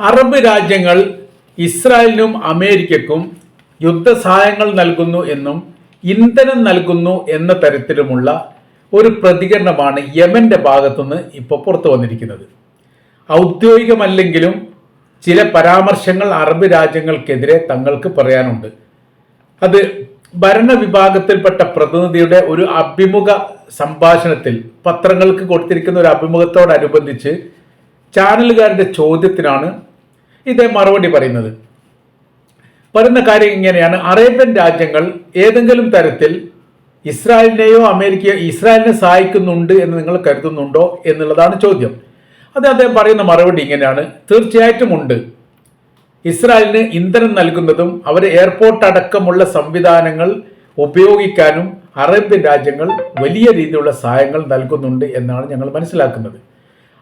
Arab രാജ്യങ്ങൾ ഇസ്രായേലിനും അമേരിക്കക്കും യുദ്ധസഹായങ്ങൾ നൽകുന്നു എന്നും ഇന്ധനം നൽകുന്നു എന്ന തരത്തിലുമുള്ള ഒരു പ്രതികരണമാണ് യമന്റെ ഭാഗത്തുനിന്ന് ഇപ്പോൾ പുറത്തു വന്നിരിക്കുന്നത്. ഔദ്യോഗികമല്ലെങ്കിലും ചില പരാമർശങ്ങൾ അറബ് രാജ്യങ്ങൾക്കെതിരെ തങ്ങൾക്ക് പറയാനുണ്ട്. അത് ഭരണവിഭാഗത്തിൽപ്പെട്ട പ്രതിനിധിയുടെ ഒരു അഭിമുഖ സംഭാഷണത്തിൽ പത്രങ്ങൾക്ക് കൊടുത്തിരിക്കുന്ന ഒരു അഭിമുഖത്തോടനുബന്ധിച്ച് ചാനലുകാരുടെ ചോദ്യത്തിനാണ് ഇതേ മറുപടി പറയുന്നത്. പറയുന്ന കാര്യം ഇങ്ങനെയാണ്. അറേബ്യൻ രാജ്യങ്ങൾ ഏതെങ്കിലും തരത്തിൽ ഇസ്രായേലിനെയോ അമേരിക്കയോ ഇസ്രായേലിനെ സഹായിക്കുന്നുണ്ട് എന്ന് നിങ്ങൾ കരുതുന്നുണ്ടോ എന്നുള്ളതാണ് ചോദ്യം. അത് അദ്ദേഹം പറയുന്ന മറുപടി ഇങ്ങനെയാണ്. തീർച്ചയായിട്ടും ഉണ്ട്. ഇസ്രായേലിന് ഇന്ധനം നൽകുന്നതും അവർ എയർപോർട്ട് അടക്കമുള്ള സംവിധാനങ്ങൾ ഉപയോഗിക്കാനും അറേബ്യൻ രാജ്യങ്ങൾ വലിയ രീതിയിലുള്ള സഹായങ്ങൾ നൽകുന്നുണ്ട് എന്നാണ് ഞങ്ങൾ മനസ്സിലാക്കുന്നത്.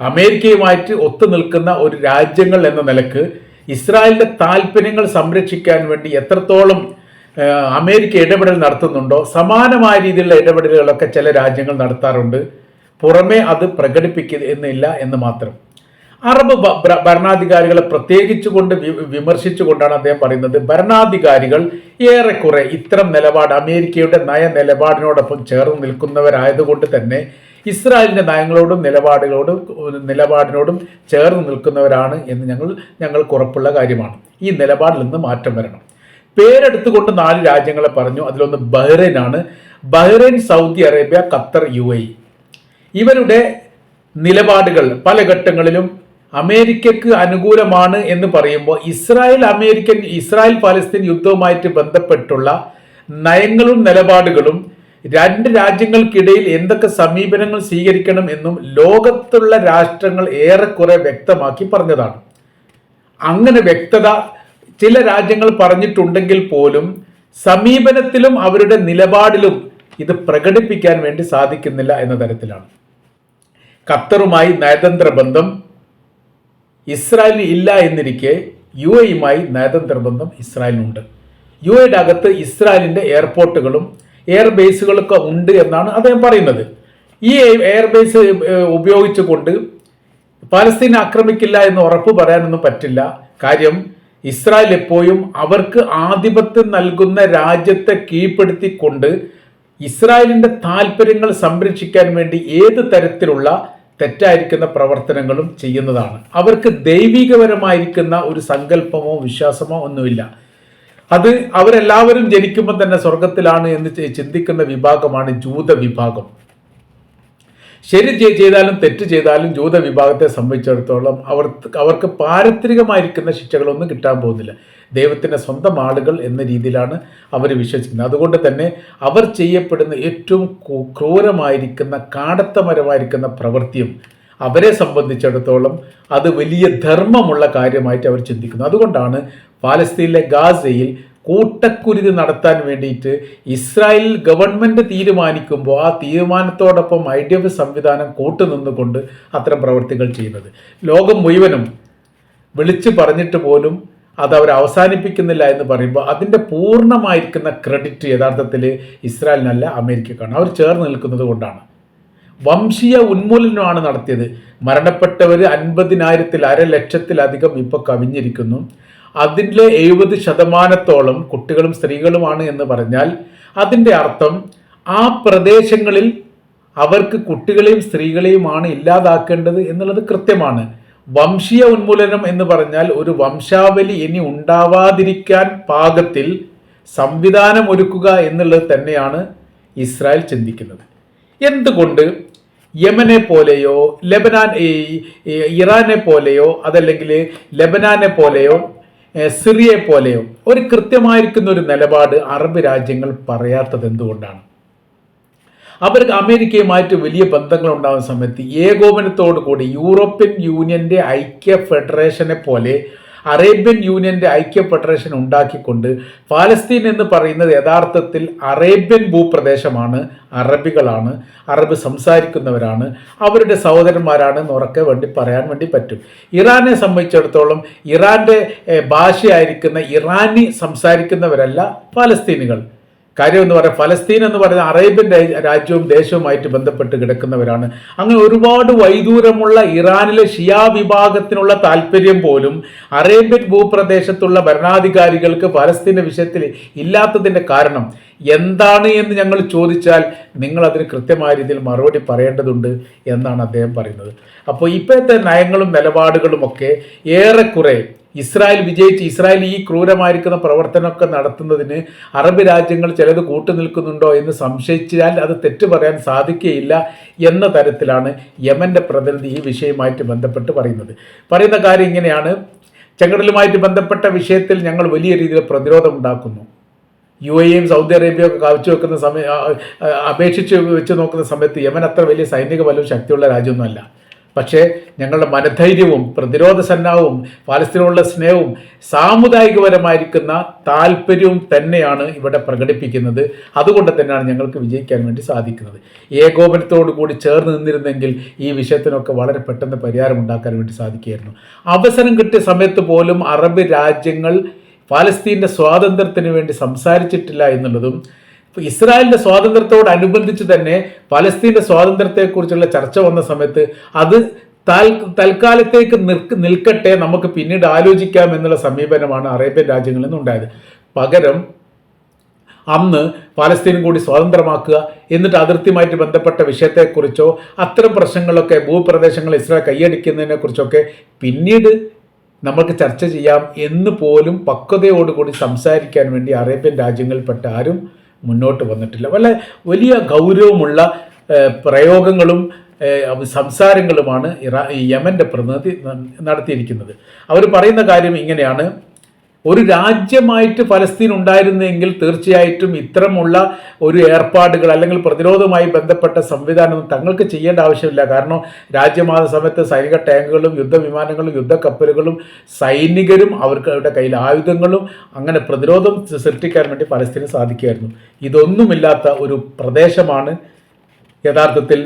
അമേരിക്കയുമായിട്ട് ഒത്തു നിൽക്കുന്ന ഒരു രാജ്യങ്ങൾ എന്ന നിലയ്ക്ക് ഇസ്രായേലിന്റെ താല്പര്യങ്ങൾ സംരക്ഷിക്കാൻ വേണ്ടി എത്രത്തോളം അമേരിക്ക ഇടപെടൽ നടത്തുന്നുണ്ടോ സമാനമായ രീതിയിലുള്ള ഇടപെടലുകളൊക്കെ ചില രാജ്യങ്ങൾ നടത്താറുണ്ട്. പുറമേ അത് പ്രകടിപ്പിക്കുന്നില്ല എന്ന് മാത്രം. അറബ് ഭരണാധികാരികളെ പ്രത്യേകിച്ചു കൊണ്ട് വിമർശിച്ചുകൊണ്ടാണ് അദ്ദേഹം പറയുന്നത്. ഭരണാധികാരികൾ ഏറെക്കുറെ ഇത്തരം നിലപാട് അമേരിക്കയുടെ നയ നിലപാടിനോടൊപ്പം ചേർന്ന് നിൽക്കുന്നവരായതുകൊണ്ട് തന്നെ ഇസ്രായേലിന്റെ നയങ്ങളോടും നിലപാടുകളോടും നിലപാടിനോടും ചേർന്ന് നിൽക്കുന്നവരാണ് എന്ന് ഞങ്ങൾ ഞങ്ങൾക്ക് ഉറപ്പുള്ള കാര്യമാണ്. ഈ നിലപാടിൽ നിന്ന് മാറ്റം വരണം. പേരെടുത്തുകൊണ്ട് നാല് രാജ്യങ്ങളെ പറഞ്ഞു. അതിലൊന്ന് ബഹ്റൈനാണ് ബഹ്റൈൻ സൗദി അറേബ്യ ഖത്തർ യു ഇവരുടെ നിലപാടുകൾ പല ഘട്ടങ്ങളിലും അമേരിക്കക്ക് അനുകൂലമാണ് എന്ന് പറയുമ്പോൾ ഇസ്രായേൽ അമേരിക്കൻ ഇസ്രായേൽ പാലസ്തീൻ യുദ്ധവുമായിട്ട് ബന്ധപ്പെട്ടുള്ള നയങ്ങളും നിലപാടുകളും രണ്ട് രാജ്യങ്ങൾക്കിടയിൽ എന്തൊക്കെ സമീപനങ്ങൾ സ്വീകരിക്കണം എന്നും ലോകത്തുള്ള രാഷ്ട്രങ്ങൾ ഏറെക്കുറെ വ്യക്തമാക്കി പറഞ്ഞതാണ്. അങ്ങനെ വ്യക്തത ചില രാജ്യങ്ങൾ പറഞ്ഞിട്ടുണ്ടെങ്കിൽ പോലും സമീപനത്തിലും അവരുടെ നിലപാടിലും ഇത് പ്രകടിപ്പിക്കാൻ വേണ്ടി സാധിക്കുന്നില്ല എന്ന തരത്തിലാണ്. ഖത്തറുമായി നയതന്ത്ര ബന്ധം ഇസ്രായേലിന് ഇല്ല എന്നിരിക്കെ യു എയുമായി നയതന്ത്ര ബന്ധം ഇസ്രായേലിനുണ്ട്. യു എയുടെ അകത്ത് ഇസ്രായേലിന്റെ എയർപോർട്ടുകളും എയർബേസുകളൊക്കെ ഉണ്ട് എന്നാണ് അദ്ദേഹം പറയുന്നത്. ഈ എയർബേസ് ഉപയോഗിച്ചുകൊണ്ട് പാലസ്തീനെ ആക്രമിക്കില്ല എന്ന് ഉറപ്പ് പറയാനൊന്നും പറ്റില്ല. കാര്യം ഇസ്രായേൽ എപ്പോഴും അവർക്ക് ആധിപത്യം നൽകുന്ന രാജ്യത്തെ കീഴ്പ്പെടുത്തിക്കൊണ്ട് ഇസ്രായേലിന്റെ താല്പര്യങ്ങൾ സംരക്ഷിക്കാൻ വേണ്ടി ഏത് തരത്തിലുള്ള തെറ്റായിരിക്കുന്ന പ്രവർത്തനങ്ങളും ചെയ്യുന്നതാണ്. അവർക്ക് ദൈവികപരമായിരിക്കുന്ന ഒരു സങ്കല്പമോ വിശ്വാസമോ ഒന്നുമില്ല. അത് അവരെല്ലാവരും ജനിക്കുമ്പോൾ തന്നെ സ്വർഗത്തിലാണ് എന്ന് ചിന്തിക്കുന്ന വിഭാഗമാണ് ജൂത വിഭാഗം. ശരി ചെയ്- ചെയ്താലും തെറ്റ് ചെയ്താലും ജൂത വിഭാഗത്തെ സംബന്ധിച്ചിടത്തോളം അവർ അവർക്ക് പാരത്രികമായിരിക്കുന്ന ശിക്ഷകളൊന്നും കിട്ടാൻ പോകുന്നില്ല. ദൈവത്തിന്റെ സ്വന്തം ആളുകൾ എന്ന രീതിയിലാണ് അവർ വിശ്വസിക്കുന്നത്. അതുകൊണ്ട് തന്നെ അവർ ചെയ്യപ്പെടുന്ന ഏറ്റവും ക്രൂ- ക്രൂരമായിരിക്കുന്ന കാടത്തമരമായിരിക്കുന്ന പ്രവൃത്തിയും അവരെ സംബന്ധിച്ചിടത്തോളം അത് വലിയ ധർമ്മമുള്ള കാര്യമായിട്ട് അവർ ചിന്തിക്കുന്നു. അതുകൊണ്ടാണ് പാലസ്തീനിലെ ഗാസയിൽ കൂട്ടക്കുരുതി നടത്താൻ വേണ്ടിയിട്ട് ഇസ്രായേൽ ഗവൺമെന്റ് തീരുമാനിക്കുമ്പോൾ ആ തീരുമാനത്തോടൊപ്പം ഐ ഡി എഫ് സംവിധാനം കൂട്ടുനിന്നുകൊണ്ട് അത്തരം പ്രവൃത്തികൾ ചെയ്യുന്നത്. ലോകം മുഴുവനും വിളിച്ചു പറഞ്ഞിട്ട് പോലും അത് അവർ അവസാനിപ്പിക്കുന്നില്ല എന്ന് പറയുമ്പോൾ അതിന്റെ പൂർണമായിരിക്കുന്ന ക്രെഡിറ്റ് യഥാർത്ഥത്തിൽ ഇസ്രായേലിനല്ല അമേരിക്കക്കാണ്. അവർ ചേർന്ന് നിൽക്കുന്നത് കൊണ്ടാണ്. വംശീയ ഉന്മൂലനമാണ് നടത്തിയത്. മരണപ്പെട്ടവർ അൻപതിനായിരത്തിൽ അര ലക്ഷത്തിലധികം ഇപ്പോൾ കവിഞ്ഞിരിക്കുന്നു. അതിന്റെ എഴുപത് ശതമാനത്തോളം കുട്ടികളും സ്ത്രീകളുമാണ് എന്ന് പറഞ്ഞാൽ അതിന്റെ അർത്ഥം ആ പ്രദേശങ്ങളിൽ അവർക്ക് കുട്ടികളെയും സ്ത്രീകളെയുമാണ് ഇല്ലാതാക്കേണ്ടത് എന്നുള്ളത് കൃത്യമാണ്. വംശീയ ഉന്മൂലനം എന്ന് പറഞ്ഞാൽ ഒരു വംശാവലി ഇനി ഉണ്ടാവാതിരിക്കാൻ പാകത്തിൽ സംവിധാനം ഒരുക്കുക എന്നുള്ളത് തന്നെയാണ് ഇസ്രായേൽ ചിന്തിക്കുന്നത്. എന്തുകൊണ്ട്? യമനെ പോലെയോ ലെബനാൻ ഇറാനെ പോലെയോ അതല്ലെങ്കിൽ ലെബനാനെ പോലെയോ ഏഹ് സിറിയയെ പോലെയോ? ഒരു കൃത്യമായിരിക്കുന്ന ഒരു നിലപാട് അറബ് രാജ്യങ്ങൾ പറയാത്തത് എന്തുകൊണ്ടാണ്? അവർക്ക് അമേരിക്കയുമായിട്ട് വലിയ ബന്ധങ്ങൾ ഉണ്ടാകുന്ന സമയത്ത് ഏകോപനത്തോടു കൂടി യൂറോപ്യൻ യൂണിയന്റെ ഐക്യ ഫെഡറേഷനെ പോലെ അറേബ്യൻ യൂണിയന്റെ ഐക്യ ഫെഡറേഷൻ ഉണ്ടാക്കിക്കൊണ്ട് ഫാലസ്തീൻ എന്ന് പറയുന്നത് യഥാർത്ഥത്തിൽ അറേബ്യൻ ഭൂപ്രദേശമാണ് അറബികളാണ് അറബ് സംസാരിക്കുന്നവരാണ് അവരുടെ സഹോദരന്മാരാണ് എന്നുറക്കെ വേണ്ടി പറയാൻ വേണ്ടി പറ്റും. ഇറാനെ സംബന്ധിച്ചിടത്തോളം ഇറാന്റെ ഭാഷയായിരിക്കുന്ന ഇറാനി സംസാരിക്കുന്നവരല്ല ഫലസ്തീനുകൾ. കാര്യം എന്ന് പറയാം ഫലസ്തീൻ എന്ന് പറയുന്ന അറേബ്യൻ രാജ്യവും ദേശവുമായിട്ട് ബന്ധപ്പെട്ട് കിടക്കുന്നവരാണ്. അങ്ങനെ ഒരുപാട് വൈദൂരമുള്ള ഇറാനിലെ ഷിയാ വിഭാഗത്തിനുള്ള താല്പര്യം പോലും അറേബ്യൻ ഭൂപ്രദേശത്തുള്ള ഭരണാധികാരികൾക്ക് ഫലസ്തീന്റെ വിഷയത്തിൽ ഇല്ലാത്തതിന്റെ കാരണം എന്താണ് എന്ന് ഞങ്ങൾ ചോദിച്ചാൽ നിങ്ങൾ അതിന് കൃത്യമായ രീതിയിൽ മറുപടി പറയേണ്ടതുണ്ട് എന്നാണ് അദ്ദേഹം പറയുന്നത്. അപ്പോൾ ഇപ്പോഴത്തെ നയങ്ങളും നിലപാടുകളും ഒക്കെ ഏറെക്കുറെ ഇസ്രായേൽ വിജയിച്ച് ഇസ്രായേൽ ഈ ക്രൂരമായിരിക്കുന്ന പ്രവർത്തനമൊക്കെ നടത്തുന്നതിന് അറബ് രാജ്യങ്ങൾ ചിലത് കൂട്ടുനിൽക്കുന്നുണ്ടോ എന്ന് സംശയിച്ചാൽ അത് തെറ്റ് പറയാൻ സാധിക്കുകയില്ല എന്ന തരത്തിലാണ് യമന്റെ പ്രതിനിധി ഈ വിഷയവുമായിട്ട് ബന്ധപ്പെട്ട് പറയുന്നത്. പറയുന്ന കാര്യം ഇങ്ങനെയാണ്. ചെങ്കടലുമായിട്ട് ബന്ധപ്പെട്ട വിഷയത്തിൽ ഞങ്ങൾ വലിയ രീതിയിൽ പ്രതിരോധം ഉണ്ടാക്കുന്നു. യു എയും സൗദി അറേബ്യയും ഒക്കെ കാഴ്ച വെക്കുന്ന സമയം അപേക്ഷിച്ച് വെച്ച് നോക്കുന്ന സമയത്ത് യമൻ അത്ര വലിയ സൈനിക ബലവും ശക്തിയുള്ള രാജ്യമൊന്നുമല്ല. പക്ഷേ ഞങ്ങളുടെ മനധൈര്യവും പ്രതിരോധ സന്നാഹവും പാലസ്തീനോടുള്ള സ്നേഹവും സാമുദായികപരമായിരിക്കുന്ന താല്പര്യവും തന്നെയാണ് ഇവിടെ പ്രകടിപ്പിക്കുന്നത്. അതുകൊണ്ട് തന്നെയാണ് ഞങ്ങൾക്ക് വിജയിക്കാൻ വേണ്ടി സാധിക്കുന്നത്. ഏകോപനത്തോടു കൂടി ചേർന്ന് നിന്നിരുന്നെങ്കിൽ ഈ വിഷയത്തിനൊക്കെ വളരെ പെട്ടെന്ന് പരിഹാരം ഉണ്ടാക്കാൻ വേണ്ടി സാധിക്കുമായിരുന്നു അവസരം കിട്ടിയ സമയത്ത് പോലും അറബ് രാജ്യങ്ങൾ പാലസ്തീന്റെ സ്വാതന്ത്ര്യത്തിന് വേണ്ടി സംസാരിച്ചിട്ടില്ല എന്നുള്ളതും ഇസ്രായേലിന്റെ സ്വാതന്ത്ര്യത്തോടനുബന്ധിച്ച് തന്നെ പലസ്തീന്റെ സ്വാതന്ത്ര്യത്തെക്കുറിച്ചുള്ള ചർച്ച വന്ന സമയത്ത് അത് താൽ തൽക്കാലത്തേക്ക് നിൽക്ക് നിൽക്കട്ടെ നമുക്ക് പിന്നീട് ആലോചിക്കാം എന്നുള്ള സമീപനമാണ് അറേബ്യൻ രാജ്യങ്ങളിൽ നിന്നുണ്ടായത്. പകരം അന്ന് പാലസ്തീനും കൂടി സ്വതന്ത്രമാക്കുക എന്നിട്ട് അതിർത്തിയുമായിട്ട് ബന്ധപ്പെട്ട വിഷയത്തെക്കുറിച്ചോ അത്തരം പ്രശ്നങ്ങളൊക്കെ ഭൂപ്രദേശങ്ങൾ ഇസ്രായേൽ കൈയടിക്കുന്നതിനെ കുറിച്ചൊക്കെ പിന്നീട് നമുക്ക് ചർച്ച ചെയ്യാം എന്ന് പോലും പക്വതയോടുകൂടി സംസാരിക്കാൻ വേണ്ടി അറേബ്യൻ രാജ്യങ്ങളിൽപ്പെട്ട ആരും മുന്നോട്ട് വന്നിട്ടില്ല. വല്ല വലിയ ഗൗരവമുള്ള പ്രയോഗങ്ങളും സംസാരങ്ങളുമാണ് ഇറാ യമന്റെ പ്രതിനിധി നടത്തിയിരിക്കുന്നത്. അവർ പറയുന്ന കാര്യം ഇങ്ങനെയാണ്. ഒരു രാജ്യമായിട്ട് ഫലസ്തീൻ ഉണ്ടായിരുന്നെങ്കിൽ തീർച്ചയായിട്ടും ഇത്തരമുള്ള ഒരു ഏർപ്പാടുകൾ അല്ലെങ്കിൽ പ്രതിരോധവുമായി ബന്ധപ്പെട്ട സംവിധാനം തങ്ങൾക്ക് ചെയ്യേണ്ട ആവശ്യമില്ല. കാരണം രാജ്യമാത സമയത്ത് സൈനിക ടാങ്കുകളും യുദ്ധവിമാനങ്ങളും യുദ്ധക്കപ്പലുകളും സൈനികരും അവർക്ക് അവരുടെ കയ്യിൽ ആയുധങ്ങളും അങ്ങനെ പ്രതിരോധം സൃഷ്ടിക്കാൻ വേണ്ടി ഫലസ്തീന് സാധിക്കുമായിരുന്നു ഇതൊന്നുമില്ലാത്ത ഒരു പ്രദേശമാണ് യഥാർത്ഥത്തിൽ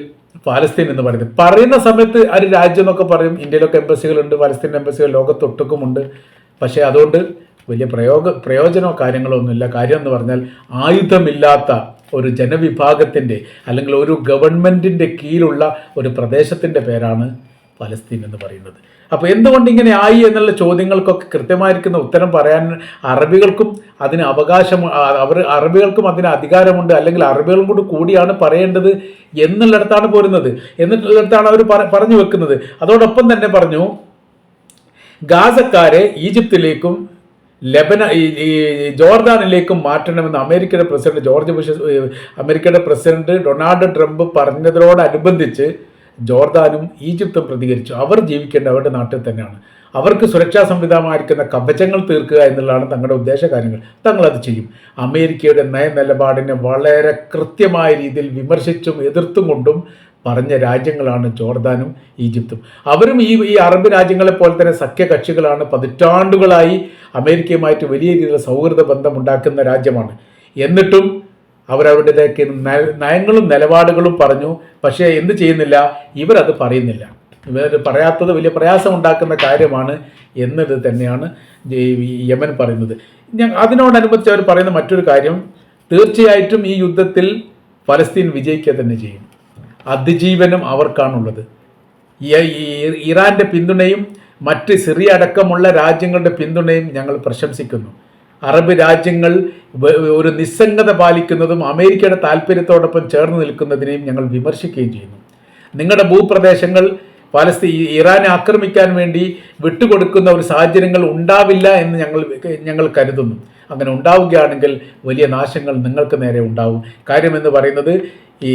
പാലസ്തീൻ എന്ന് പറയുന്നത്. പറയുന്ന സമയത്ത് ഒരു രാജ്യം എന്നൊക്കെ പറയും. ഇന്ത്യയിലൊക്കെ എംബസികളുണ്ട് പലസ്തീൻ എംബസികൾ ലോകത്തൊട്ടുക്കുമുണ്ട്. പക്ഷേ അതുകൊണ്ട് വലിയ പ്രയോഗ പ്രയോജനമോ കാര്യങ്ങളോ ഒന്നുമില്ല കാര്യം എന്ന് പറഞ്ഞാൽ ആയുധമില്ലാത്ത ഒരു ജനവിഭാഗത്തിന്റെ അല്ലെങ്കിൽ ഒരു ഗവൺമെന്റിന്റെ കീഴിലുള്ള ഒരു പ്രദേശത്തിന്റെ പേരാണ് ഫലസ്തീൻ എന്ന് പറയുന്നത്. അപ്പോൾ എന്തുകൊണ്ട് ഇങ്ങനെ ആയി എന്നുള്ള ചോദ്യങ്ങൾക്കൊക്കെ കൃത്യമായിരിക്കുന്ന ഉത്തരം പറയാൻ അറബികൾക്കും അതിന് അവകാശം അവർ അറബികൾക്കും അതിന് അധികാരമുണ്ട് അല്ലെങ്കിൽ അറബികളും കൂടി കൂടിയാണ് പറയേണ്ടത് എന്നുള്ളിടത്താണ് പോരുന്നത്. എന്നുള്ളിടത്താണ് അവർ പറഞ്ഞു വെക്കുന്നത്. അതോടൊപ്പം തന്നെ പറഞ്ഞു ഗാസക്കാരെ ഈജിപ്തിലേക്കും ലെബന ഈ ജോർദാനിലേക്കും മാറ്റണമെന്ന് അമേരിക്കയുടെ പ്രസിഡന്റ് ജോർജ് ബുഷ് അമേരിക്കയുടെ പ്രസിഡന്റ് ഡൊണാൾഡ് ട്രംപ് പറഞ്ഞതിനോടനുബന്ധിച്ച് ജോർദാനും ഈജിപ്തും പ്രതികരിച്ചു. അവർ ജീവിക്കേണ്ട അവരുടെ നാട്ടിൽ തന്നെയാണ്. അവർക്ക് സുരക്ഷാ സംവിധാനമായിരിക്കുന്ന കവചങ്ങൾ തീർക്കുക എന്നുള്ളതാണ് തങ്ങളുടെ ഉദ്ദേശ കാര്യങ്ങൾ. തങ്ങളത് ചെയ്യും. അമേരിക്കയുടെ നയനിലപാടിനെ വളരെ കൃത്യമായ രീതിയിൽ വിമർശിച്ചും എതിർത്തും കൊണ്ടും പറഞ്ഞ രാജ്യങ്ങളാണ് ജോർദാനും ഈജിപ്തും. അവരും ഈ ഈ അറബ് രാജ്യങ്ങളെ പോലെ തന്നെ സഖ്യകക്ഷികളാണ് പതിറ്റാണ്ടുകളായി അമേരിക്കയുമായിട്ട് വലിയ രീതിയിലുള്ള സൗഹൃദ ബന്ധം ഉണ്ടാക്കുന്ന രാജ്യമാണ്. എന്നിട്ടും അവരവരുടേതൊക്കെ നയ- നയങ്ങളും നിലപാടുകളും പറഞ്ഞു. പക്ഷേ എന്ത് ചെയ്യുന്നില്ല? ഇവരത് പറയുന്നില്ല. ഇവർ പറയാത്തത് വലിയ പ്രയാസം ഉണ്ടാക്കുന്ന കാര്യമാണ് എന്നത് തന്നെയാണ് യമൻ പറയുന്നത്. ഞാൻ അതിനോടനുബന്ധിച്ച് അവർ പറയുന്ന മറ്റൊരു കാര്യം തീർച്ചയായിട്ടും ഈ യുദ്ധത്തിൽ ഫലസ്തീൻ വിജയിക്കുക തന്നെ ചെയ്യും. അതിജീവനം അവർക്കാണുള്ളത്. ഇറാന്റെ പിന്തുണയും മറ്റ് സിറിയ അടക്കമുള്ള രാജ്യങ്ങളുടെ പിന്തുണയും ഞങ്ങൾ പ്രശംസിക്കുന്നു. അറബ് രാജ്യങ്ങൾ ഒരു നിസ്സംഗത പാലിക്കുന്നതും അമേരിക്കയുടെ താല്പര്യത്തോടൊപ്പം ചേർന്ന് നിൽക്കുന്നതിനെയും ഞങ്ങൾ വിമർശിക്കുകയും ചെയ്യുന്നു. നിങ്ങളുടെ ഭൂപ്രദേശങ്ങൾ പാലസ്തീൻ ഇറാനെ ആക്രമിക്കാൻ വേണ്ടി വിട്ടുകൊടുക്കുന്ന ഒരു സാഹചര്യങ്ങൾ ഉണ്ടാവില്ല എന്ന് ഞങ്ങൾ ഞങ്ങൾ കരുതുന്നു. അങ്ങനെ ഉണ്ടാവുകയാണെങ്കിൽ വലിയ നാശങ്ങൾ നിങ്ങൾക്ക് നേരെ ഉണ്ടാവും. കാര്യമെന്ന് പറയുന്നത് ഈ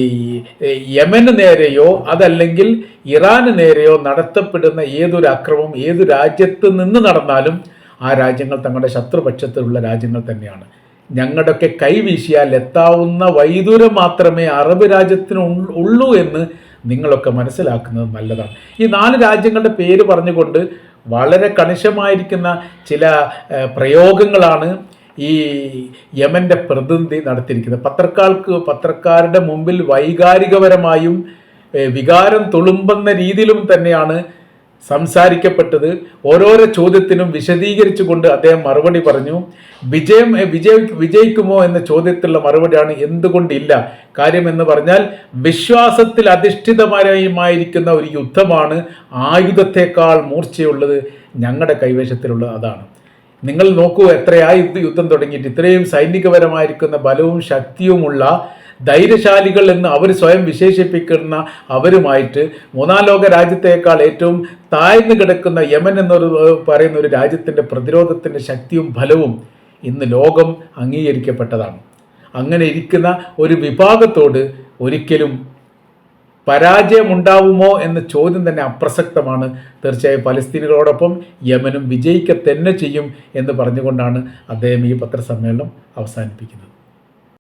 യമന് നേരെയോ അതല്ലെങ്കിൽ ഇറാന് നേരെയോ നടത്തപ്പെടുന്ന ഏതൊരു അക്രമം ഏതു രാജ്യത്ത് നിന്ന് നടന്നാലും ആ രാജ്യങ്ങൾ തങ്ങളുടെ ശത്രുപക്ഷത്തിലുള്ള രാജ്യങ്ങൾ തന്നെയാണ്. ഞങ്ങളുടെയൊക്കെ കൈവീശിയാൽ എത്താവുന്ന വൈദൂരം മാത്രമേ അറബ് രാജ്യത്തിന് ഉള്ളൂ എന്ന് നിങ്ങളൊക്കെ മനസ്സിലാക്കുന്നത് നല്ലതാണ്. ഈ നാല് രാജ്യങ്ങളുടെ പേര് പറഞ്ഞുകൊണ്ട് വളരെ കണിശമായിരിക്കുന്ന ചില പ്രയോഗങ്ങളാണ് ഈ യമന്റെ പ്രതിനിധി നടത്തിയിരിക്കുന്നത്. പത്രക്കാർക്ക് പത്രക്കാരുടെ മുമ്പിൽ വൈകാരികപരമായും വികാരം തുളുമ്പുന്ന രീതിയിലും തന്നെയാണ് സംസാരിക്കപ്പെട്ടത്. ഓരോരോ ചോദ്യത്തിനും വിശദീകരിച്ചുകൊണ്ട് അദ്ദേഹം മറുപടി പറഞ്ഞു. വിജയം വിജയ വിജയിക്കുമോ എന്ന ചോദ്യത്തിലുള്ള മറുപടിയാണ് എന്തുകൊണ്ടില്ല. കാര്യം എന്ന് പറഞ്ഞാൽ വിശ്വാസത്തിൽ അധിഷ്ഠിതമായിരിക്കുന്ന ഒരു യുദ്ധമാണ് ആയുധത്തെക്കാൾ മൂർച്ചയുള്ളത് ഞങ്ങളുടെ കൈവശത്തിലുള്ളത് അതാണ്. നിങ്ങൾ നോക്കൂ എത്രയായി യുദ്ധം തുടങ്ങിയിട്ട്. ഇത്രയും സൈനികപരമായിരിക്കുന്ന ബലവും ശക്തിയുമുള്ള ധൈര്യശാലികൾ എന്ന് അവർ സ്വയം വിശേഷിപ്പിക്കുന്ന അവരുമായിട്ട് മൂന്നാം ലോക രാജ്യത്തേക്കാൾ ഏറ്റവും താഴ്ന്നു കിടക്കുന്ന യമൻ എന്നൊരു പറയുന്ന ഒരു രാജ്യത്തിന്റെ പ്രതിരോധത്തിന്റെ ശക്തിയും ഫലവും ഇന്ന് ലോകം അംഗീകരിക്കപ്പെട്ടതാണ്. അങ്ങനെ ഇരിക്കുന്ന ഒരു വിഭാഗത്തോട് ഒരിക്കലും പരാജയമുണ്ടാവുമോ എന്ന ചോദ്യം തന്നെ അപ്രസക്തമാണ്. തീർച്ചയായും പലസ്തീനുകളോടൊപ്പം യമനും വിജയിക്ക തന്നെ ചെയ്യും എന്ന് പറഞ്ഞുകൊണ്ടാണ് അദ്ദേഹം ഈ പത്രസമ്മേളനം അവസാനിപ്പിക്കുന്നത്.